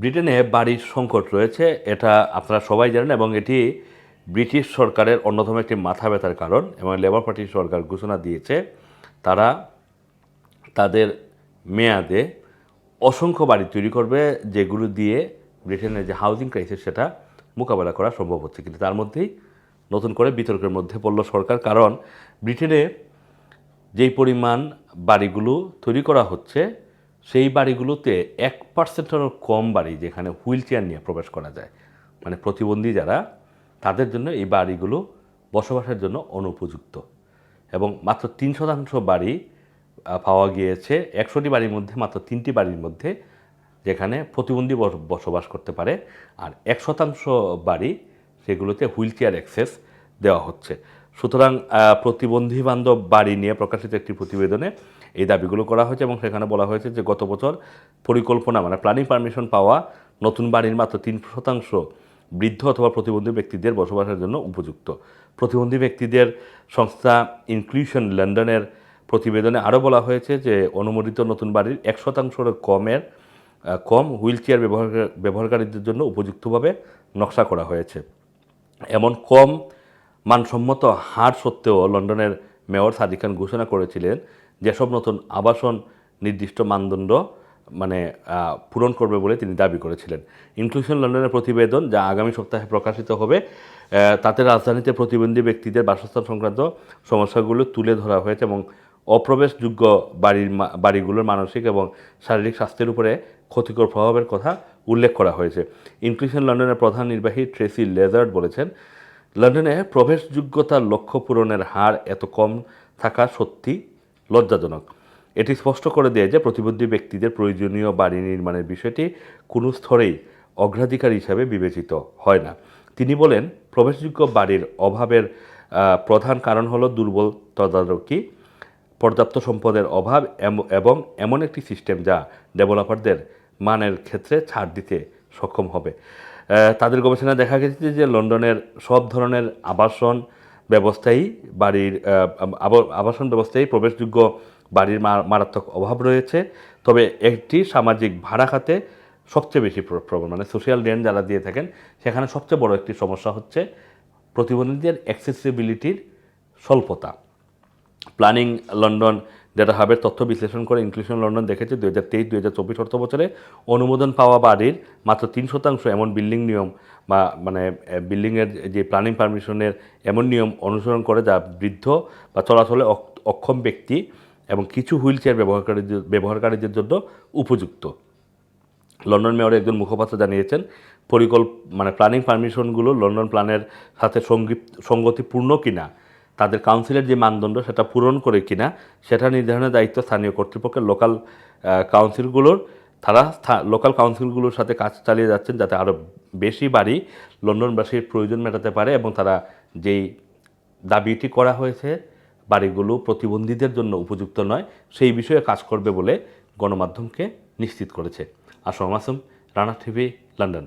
ব্রিটেনে বাড়ির সংকট রয়েছে, এটা আপনারা সবাই জানেন এবং এটি ব্রিটিশ সরকারের অন্যতম একটি মাথা ব্যথার কারণ এবং লেবার পার্টির সরকার ঘোষণা দিয়েছে, তারা তাদের মেয়াদে অসংখ্য বাড়ি তৈরি করবে, যেগুলো দিয়ে ব্রিটেনের যে হাউজিং ক্রাইসিস সেটা মোকাবেলা করা সম্ভব হচ্ছে। কিন্তু তার মধ্যেই নতুন করে বিতর্কের মধ্যে পড়ল সরকার, কারণ ব্রিটেনে যেই পরিমাণ বাড়িগুলো তৈরি করা হচ্ছে সেই বাড়িগুলোতে এক পার্সেন্টেরও কম বাড়ি যেখানে হুইল চেয়ার নিয়ে প্রবেশ করা যায়। মানে প্রতিবন্ধী যারা, তাদের জন্য এই বাড়িগুলো বসবাসের জন্য অনুপযুক্ত। এবং মাত্র তিন শতাংশ বাড়ি পাওয়া গিয়েছে একশোটি বাড়ির মধ্যে, মাত্র তিনটি বাড়ির মধ্যে, যেখানে প্রতিবন্ধী বস- বসবাস করতে পারে। আর এক শতাংশ বাড়ি সেগুলোতে হুইল চেয়ার অ্যাক্সেস দেওয়া হচ্ছে। সুতরাং প্রতিবন্ধী বান্ধব বাড়ি নিয়ে প্রকাশিত একটি প্রতিবেদনে এই দাবিগুলো করা হয়েছে এবং সেখানে বলা হয়েছে যে গত বছর পরিকল্পনা মানে প্ল্যানিং পারমিশন পাওয়া নতুন বাড়ির মাত্র তিন শতাংশ বৃদ্ধ অথবা প্রতিবন্ধী ব্যক্তিদের বসবাসের জন্য উপযুক্ত। প্রতিবন্ধী ব্যক্তিদের সংস্থা ইনক্লুশন লন্ডনের প্রতিবেদনে আরও বলা হয়েছে যে অনুমোদিত নতুন বাড়ির এক শতাংশের কমের কম হুইল চেয়ার ব্যবহার, ব্যবহারকারীদের জন্য উপযুক্তভাবে নকশা করা হয়েছে। এমন কম মানসম্মত হার সত্ত্বেও লন্ডনের মেয়র সাদিক খান ঘোষণা করেছিলেন যেসব নতুন আবাসন নির্দিষ্ট মানদণ্ড মানে পূরণ করবে বলে তিনি দাবি করেছিলেন। ইনক্লুশন লন্ডনের প্রতিবেদন যা আগামী সপ্তাহে প্রকাশিত হবে তাতে রাজধানীতে প্রতিবন্ধী ব্যক্তিদের বাসস্থান সংক্রান্ত সমস্যাগুলো তুলে ধরা হয়েছে এবং অপ্রবেশযোগ্য বাড়ির বাড়িগুলোর মানসিক এবং শারীরিক স্বাস্থ্যের উপরে ক্ষতিকর প্রভাবের কথা উল্লেখ করা হয়েছে। ইনক্লুশন লন্ডনের প্রধান নির্বাহী ট্রেসি লেজার্ড বলেছেন, লন্ডনে প্রবেশযোগ্যতার লক্ষ্য পূরণের হার এত কম থাকা সত্যি লজ্জাজনক। এটি স্পষ্ট করে দেয় যে প্রতিবন্ধী ব্যক্তিদের প্রয়োজনীয় বাড়ি নির্মাণের বিষয়টি কোনো স্তরেই অগ্রাধিকার হিসাবে বিবেচিত হয় না। তিনি বলেন, প্রবেশযোগ্য বাড়ির অভাবের প্রধান কারণ হলো দুর্বল তদারকি, পর্যাপ্ত সম্পদের অভাব এবং এমন একটি সিস্টেম যা ডেভেলপারদের মানের ক্ষেত্রে ছাড় দিতে সক্ষম হবে। তাদের গবেষণায় দেখা গেছে যে লন্ডনের সব ধরনের আবাসন ব্যবস্থাই বাড়ির আব- আবাসন ব্যবস্থায় প্রবেশযোগ্য বাড়ির মারাত্মক অভাব রয়েছে। তবে একটি সামাজিক ভাড়া খাতে সবচেয়ে বেশি প্রবলেম মানে সোশ্যাল রেন্ট যারা দিয়ে থাকেন, সেখানে সবচেয়ে বড় একটি সমস্যা হচ্ছে প্রতিবন্ধীদের অ্যাক্সেসিবিলিটির স্বল্পতা। প্ল্যানিং লন্ডন ডেটা হাবের তথ্য বিশ্লেষণ করে ইনক্লুশন লন্ডন দেখেছে দু হাজার তেইশ দু হাজার চব্বিশ অর্থ বছরে অনুমোদন পাওয়া বাড়ির মাত্র তিন শতাংশ এমন বিল্ডিং নিয়ম বা মানে বিল্ডিংয়ের যে প্ল্যানিং পারমিশনের এমন নিয়ম অনুসরণ করে যা বৃদ্ধ বা চলাচলে অক- অক্ষম ব্যক্তি এবং কিছু হুইল চেয়ার ব্যবহারকারীদের ব্যবহারকারীদের জন্য উপযুক্ত। লন্ডন মেয়রের একজন মুখপাত্র জানিয়েছেন, পরিকল্প মানে প্ল্যানিং পারমিশনগুলো লন্ডন প্ল্যানের সাথে সঙ্গী সঙ্গতিপূর্ণ কিনা, তাদের কাউন্সিলের যে মানদণ্ড সেটা পূরণ করে কিনা, সেটা নির্ধারণের দায়িত্ব স্থানীয় কর্তৃপক্ষের লোকাল কাউন্সিলগুলোর তারা লোকাল কাউন্সিলগুলোর সাথে কাজ চালিয়ে যাচ্ছেন যাতে আরও বেশি বাড়ি লন্ডনবাসীর প্রয়োজন মেটাতে পারে এবং তারা যেই দাবিটি করা হয়েছে, বাড়িগুলো প্রতিবন্ধীদের জন্য উপযুক্ত নয়, সেই বিষয়ে কাজ করবে বলে গণমাধ্যমকে নিশ্চিত করেছে। Assam Assam Rana TV, London.